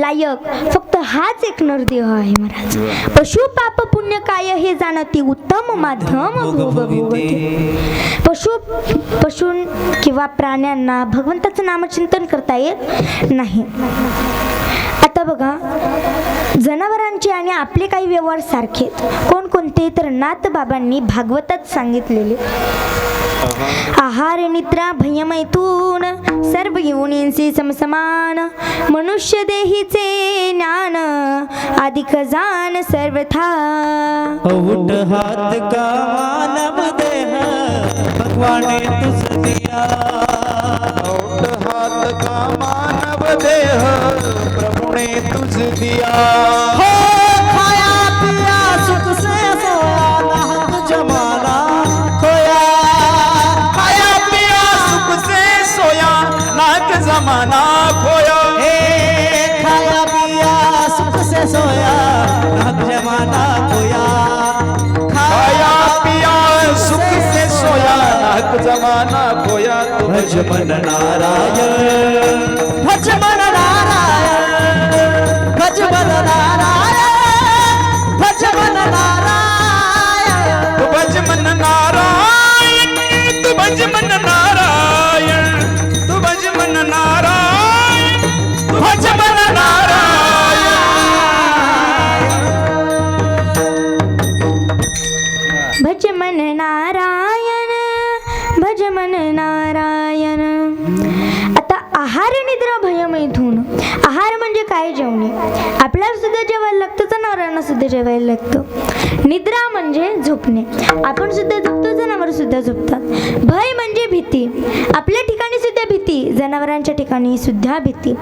लायक. फक्त हाच एक नरदेह आहे महाराज. पशु पाप पुण्य काय हे जाणती उत्तम माध्यम पशु पशु किंवा प्राण्यांना भगवंताचं नामचिंतन करता येत नाही. आता बघा जनावरांचे आणि आपले काही व्यवहार सारखेत कोणकोणते? तर नाथ बाबांनी भागवतात सांगितलेले. आहार निद्रा भयमैथून सर्व योनींचे समसमान मनुष्य देहीचे ज्ञान अधिक जाण सर्वथा. उठ हाथ का मानव देह भगवान ने तुझ दिया. उठ हात का मानव देह भज मन नारायण। भज मन नारायण। भज मन नारायण। भज मन नारायण। तू भज मन नारायण तू भज मन नारायण। तू भज मन नारायण तू भज मन नारायण। भज मन नारायण भज मन नारायण आहार निद्रा भयमैथून आहार म्हणजे काय जेवणे? आपल्याला सुद्धा जेवायला लागतं जनावरांना सुद्धा जेवायला लागतं. निद्रा म्हणजे झोपणे. आपण सुद्धा झोपतो जनावर सुद्धा झोपतात. भय म्हणजे भीती. आपल्या ठिकाणी सुद्धा भीती जनावरांच्या ठिकाणी सुद्धा भीती.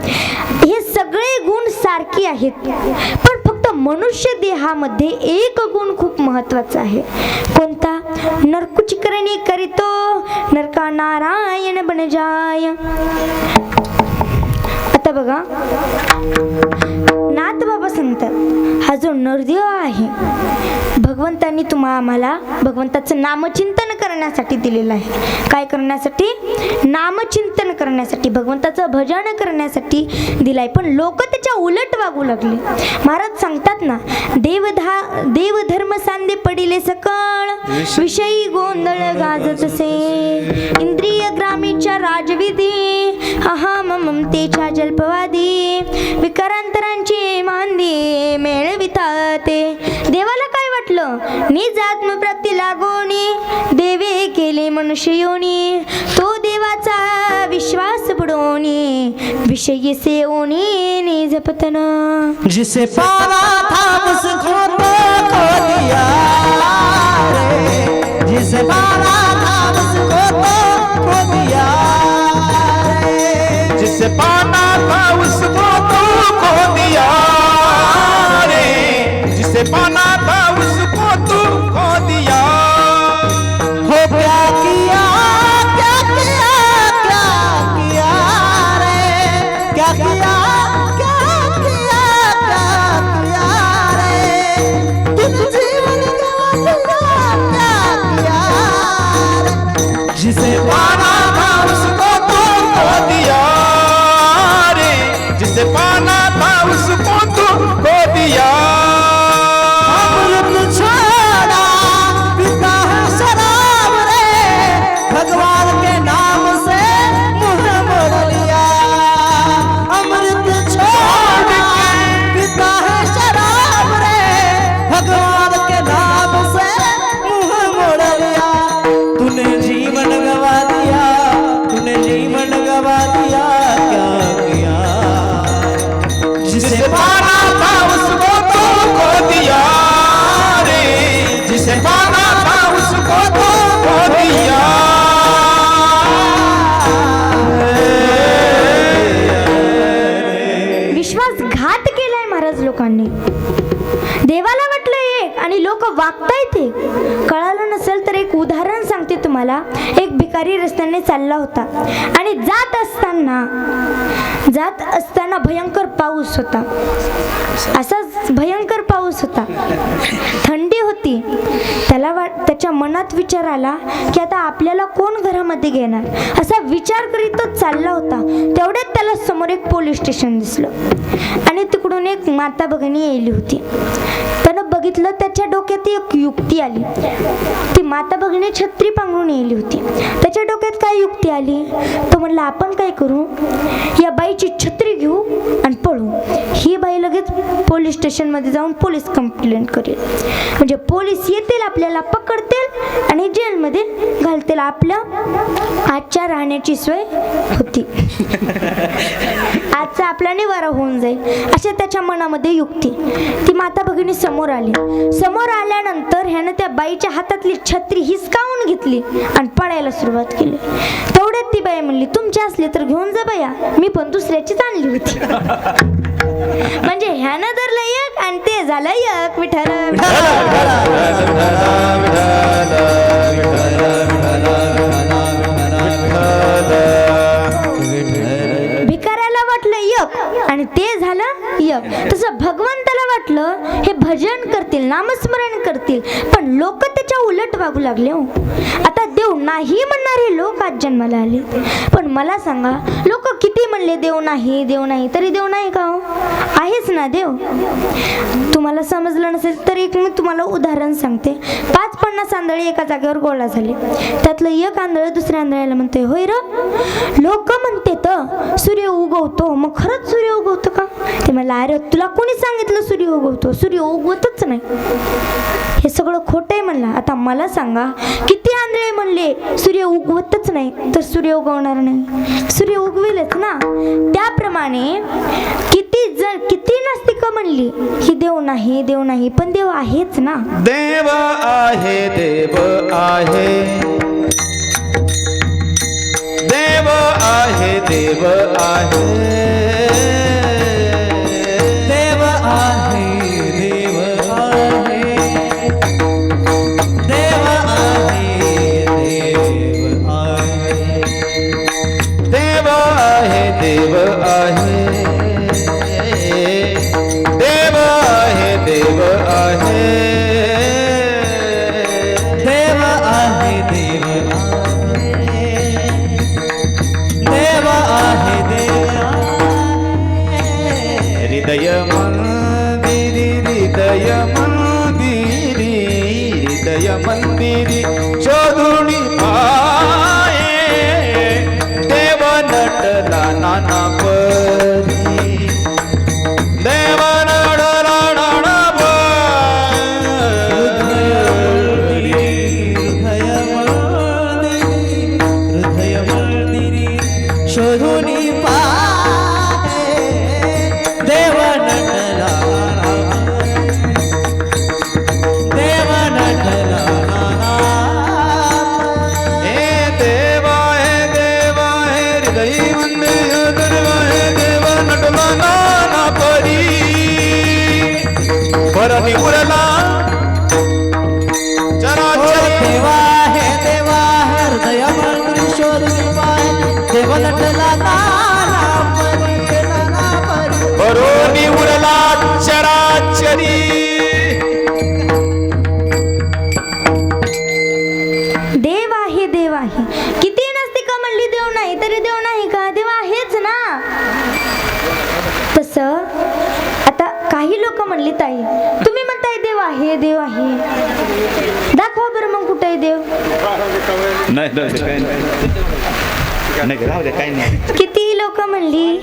हे सगळे गुण सारखे आहेत. पण फक्त मनुष्य देहामध्ये एक गुण खूप महत्त्वाचा आहे. कोणता? नरकुचिकरणी करीतो नरका नारायण बन जाय. आता बघा. नाथ बाबा सांगतात हा जो नरदेव आहे भगवंतांनी तुम्हा आम्हाला भगवंताचं नामचिंतन करण्यासाठी दिलेलं आहे. काय करण्यासाठी? नामचिंतन करण्यासाठी भगवंताचं भजन करण्यासाठी दिलाय. पण लोक त्याच्या उलट वागू लागले. महाराज सांगतात ना देवधा देवधर्म सांदे पडिले सकळ विषयी गोंधळ गाजतसे इंद्रिय ग्रामीच्या राजविधी अहा ममतेच्या जल्पवादी विकारांतरांची मांदी मेळविताते देवाला काय वाटलं? निज आत्मप्राप्ती लागोनी देवे केले मनुष्य योनी. तो देवाचा विश्वास बुडोनी विषयी सेवनी निज पतन. जिसे पाना था उसको तो खो दिया रे. जिसे पाना था उसको तो खो दिया रे. जिसे पाना था उसको विश्वासघात केलाय महाराज लोकांनी. देवाला वाटलं एक आणि लोक वागताय ते. कळालं नसेल तर एक उदाहरण सांगते तुम्हाला. एक भिकारी रस्त्याने चालला होता आणि जात असताना जात असताना भयंकर पाऊस होता. असाच भयंकर पाऊस होता. थंडी होती. त्याला त्याच्या मनात विचार आला की आता आपल्याला कोण घरामध्ये घेणार? असा विचार करीतच चालला होता. तेवढ्यात त्याला समोर एक पोलीस स्टेशन दिसलं. आणि तिकडून एक माता भगिनी यायली होती. तर बघितलं त्याच्या डोक्यात एक युक्ती आली. ती माता भगिनी छत्री पांघरून येली होती. त्याच्या डोक्यात काय युक्ती आली? तो म्हणला आपण काय करू? या बाईची छत्री घेऊ आणि पळू. ही बाई लगेच पोलीस स्टेशनमध्ये जाऊन पोलीस कंप्लेंट करेल. म्हणजे पोलीस येतील आपल्याला पकडतील आणि जेलमध्ये घालतील. आपल्या आजच्या राहण्याची सोय होती. आजचा आपला निवारा होऊन जाईल. अशा त्याच्या मनामध्ये युक्ती. ती माता भगिनी समोर आली. समोर आल्यानंतर ह्यानं त्या बाईच्या हातातली छत्री हिसकावून घेतली आणि पडायला सुरुवात केली. तेवढ्यात ती बाई म्हणली तुमची असली तर घेऊन जा बाया मी पण दुसऱ्याचीच आणली होती. म्हणजे ह्यानं धरलं एक आणि ते झालं एक. विठ्ठल भिकाऱ्याला वाटलं यक आणि ते झालं यक तसं भगवंताला वाटलं हे भजन कर नामस्मरण करतील. पण लोक त्याच्या उलट वागू लागले हो. आता देव नाही म्हणणारे लोक आज जन्माला आले. पण मला सांगा लोक किती म्हणले देव नाही देव नाही तरी देव नाही का हो? आहेच ना देव? तुम्हाला समजलं नसेल तर एक मी तुम्हाला उदाहरण सांगते. पाच पन्नास आंधळे एका जागेवर गोळा झाले. त्यातलं एक आंधळ दुसऱ्या आंधळ्याला म्हणते होय र लोक म्हणते तर सूर्य उगवतो. मग खरंच सूर्य उगवतो का? ते मला अरे तुला कोणी सांगितलं सूर्य उगवतो? सूर्य उगवतच नाही. हे सगळं खोटं आहे म्हणलं. आता मला सांगा किती आंधळे म्हणले सूर्य उगवतच नाही. तर सूर्य उगवणार नाही. सूर्य उगवेलच ना. त्याप्रमाणे किती जण किती नास्तिक म्हणली की देव नाही देव नाही पण देव आहेच ना. देव आहे देव आहे. देव आहे देव आहे. परती उरला चराचरी देवा हे देवा हे हृदय पाहे देव नटला उरला चराचरी देव आहे देव आहे किती नसते का म्हणली देव नाही तरी देव नाही का? देव आहेच ना. तस काही लोक म्हणली ताई तुम्ही म्हणताय देव आहे देव आहे. दाखवा बरं मग कुठे आहे देव. नाही किती लोक म्हणली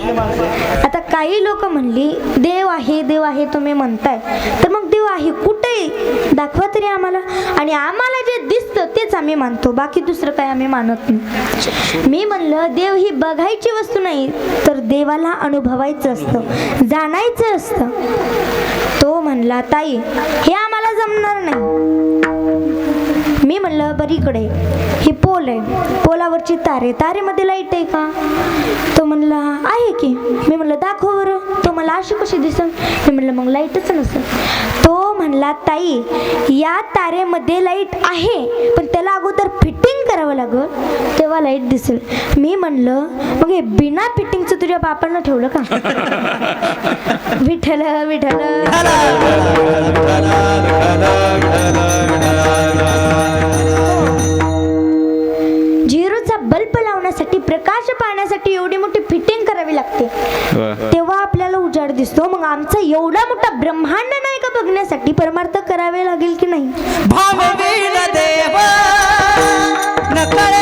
आता काही लोक म्हणली देव आहे देव आहे तुम्ही म्हणताय. तर मग देव आहे कुठे दाखवा तरी आम्हाला. आणि आम्हाला जे दिसतं तेच आम्ही मानतो बाकी दुसरं काय आम्ही मानत नाही. मी म्हणलं देव ही बघायची वस्तू नाही तर देवाला अनुभवायचं असतं जाणायचं असतं. तो म्हणला ताई हे आम्हाला जमणार नाही. मी म्हणलं बरीकडे हे ही पोल आहे पोलावरची तारे तारेमध्ये लाइट आहे का? तो म्हणला आहे की. मी म्हणलं दाखव बरं तो मला अशी कशी दिसल? मी म्हणलं मग लाईटच नसेल. तो म्हणला ताई या तारेमध्ये लाइट आहे पण त्याला अगोदर फिटिंग करावं लागल. तेव्हा लाइट दिसेल. मी म्हणलं मग हे बिना फिटिंगचं तुझ्या बापानं ठेवलं का? विठल विठल झिरोचा बल्ब लावण्यासाठी प्रकाश पाहण्यासाठी एवढी मोठी फिटिंग करावी लागते. तेव्हा जड दिसतो मग आमचा एवढा मोठा ब्रह्मांड नाही का बघण्यासाठी? परमार्थ करावे लागेल की नाही? भाववीन नकळे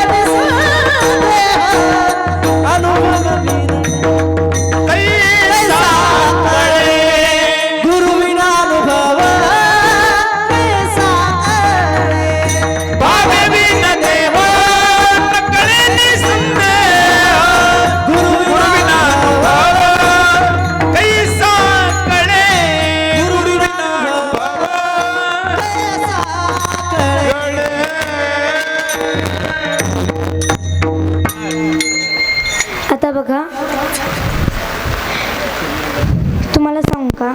तुम्हाला सांगू का?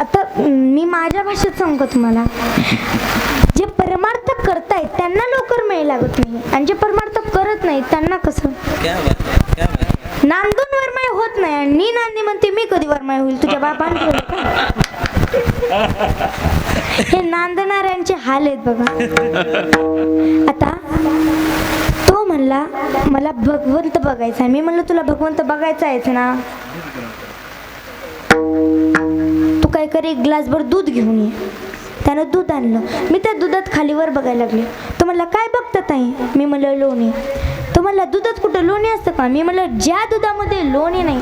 आता मी माझ्या भाषेत सांगू का तुम्हाला? जे परमार्थ करतायत त्यांना लवकर मेळ लागत नाही. आणि जे परमार्थ करत नाही त्यांना कसं? नांदून वरमाय होत नाही. आणि मी नांदी म्हणते मी कधी वरमाय होईल? तुझ्या का? हे नांदणाऱ्यांचे हाल आहेत बघा. आता तो म्हणला मला भगवंत बघायचा आहे. मी म्हणलं तुला भगवंत बघायचा आहेच ना? तू काय कर एक ग्लासभर दूध घेऊन ये. त्यानं दूध आणलं. मी त्या दुधात खालीवर बघायला लागले. तो म्हणला काय बघता ताई? मी म्हणलं लोणी. तो म्हणला दुधात कुठं लोणी असतं का? मी म्हणलं ज्या दुधामध्ये लोणी नाही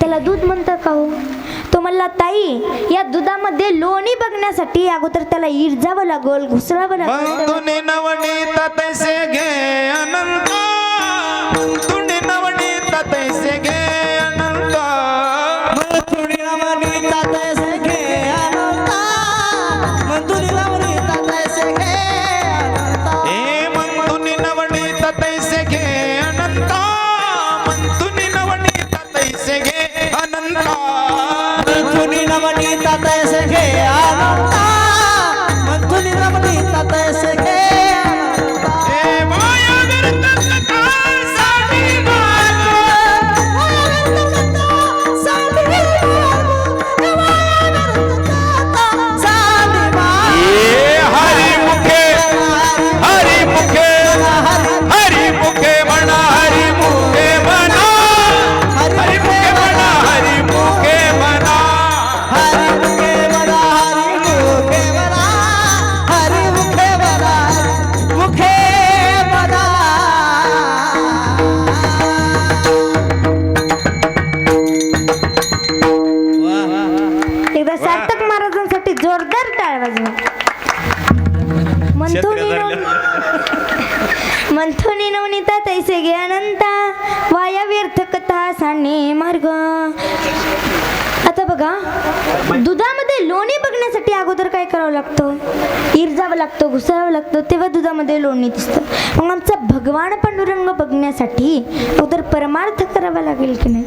त्याला दूध म्हणतं का हो? तो म्हणला ताई या दुधामध्ये लोणी बघण्यासाठी अगोदर त्याला इरजावं लागल घुसळावं लागल. नवनीत तैसे घे अनंत. नवनीत घे अनंत मंथुनी रमणीता तैसे घे अनंता. मंथुनी नव- मंथुनी नवनीता तैसे गे अनंता वाया व्यर्थ कथा सांगणे मार्ग. आता बघा दुधामध्ये लोणी बघण्यासाठी अगोदर काय करावं लागतं? इरजावं लागतं घुसावं लागतं तेव्हा दुधामध्ये लोणी दिसतं. मग आमचा भगवान पांडुरंग बघण्यासाठी अगोदर परमार्थ करावा लागेल की नाही?